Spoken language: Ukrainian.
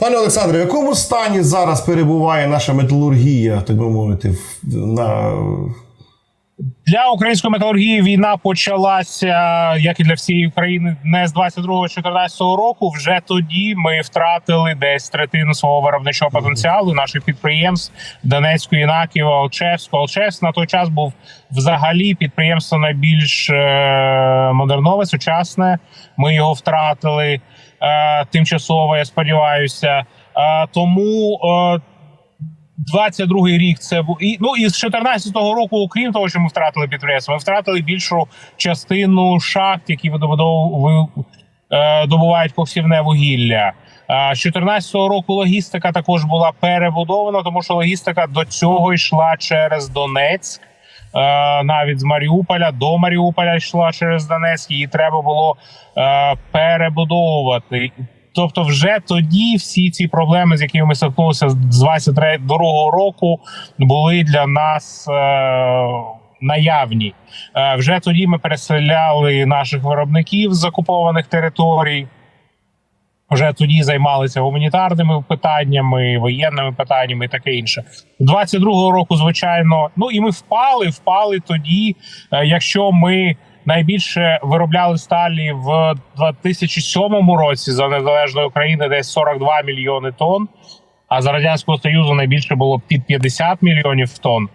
Пане Олександре, в якому стані зараз перебуває наша металургія, так би мовити, на Для української металургії війна почалася, як і для всієї України, не з 22-14 року. Вже тоді ми втратили десь третину свого виробничого потенціалу наших підприємств Донецької, Інаківа, Олчевського. Олчевськ на той час був взагалі підприємство найбільш е, модернове, сучасне. Ми його втратили е, тимчасово. Я сподіваюся. Е, тому. Е, 22-й рік це був і ну і з 14-го року, окрім того, що ми втратили підприємство, ми втратили більшу частину шахт, які е, добувають повсівне вугілля. З 14-го року логістика також була перебудована, тому що логістика до цього йшла через Донецьк. Е, навіть з Маріуполя до Маріуполя йшла через Донецьк, її треба було е, перебудовувати. Тобто, вже тоді всі ці проблеми, з якими ми стикнулися з 22-го року, були для нас е, наявні. Е, вже тоді ми переселяли наших виробників з окупованих територій. Вже тоді займалися гуманітарними питаннями, воєнними питаннями і таке інше. 22-го року, звичайно, ну і ми впали. Впали тоді, е, якщо ми найбільше виробляли сталі в 2007 році за незалежної України десь 42 мільйони тонн. А за радянського союзу найбільше було під 50 мільйонів тонн.